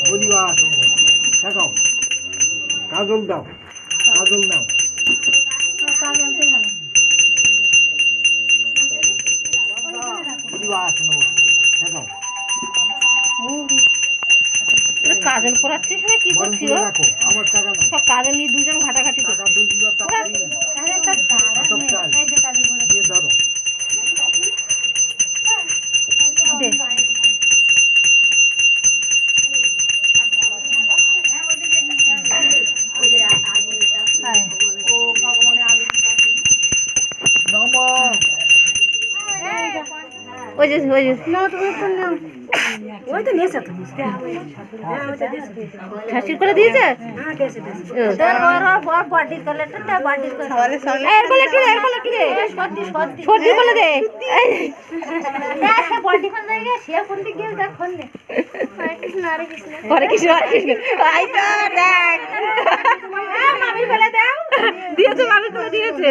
পরিবার দেখাও কাজল দাও কাজল নাও পরিবার দেখাও কাজল পড়াচ্ছিস না কি করছিস কাজল নিয়ে দুজন ঘাটাঘাটি ওই যে ওই যে। শাসির করে দিয়েছে? রে সর্দি বলে দে। দেখ। মামি বলে দাও। দিয়েছে মামি করে দিয়েছে।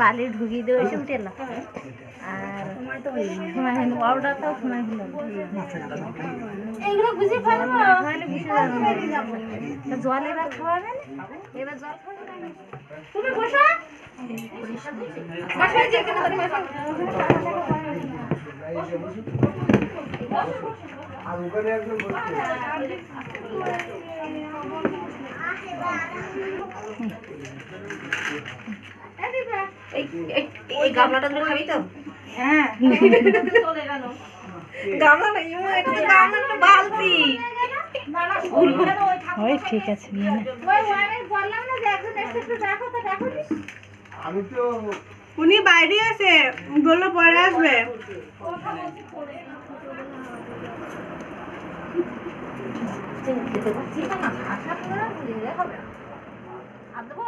বালি দেবো এসে উঠে এলাম আর সময় হয়নি অর্ডারটাও সময় হলো বুঝে এবার খাওয়াবে এবার জল তুমি বসো বসো যেখানে আর ওখানে এই গামলাটা ধরে খাবি তো? হ্যাঁ। গামলা না ইমো এটা তো গামলা না বালতি। ওই ঠিক আছে নিয়ে নে। আমি তো উনি বাইরে আছে বলল পরে আসবে। আর দেবো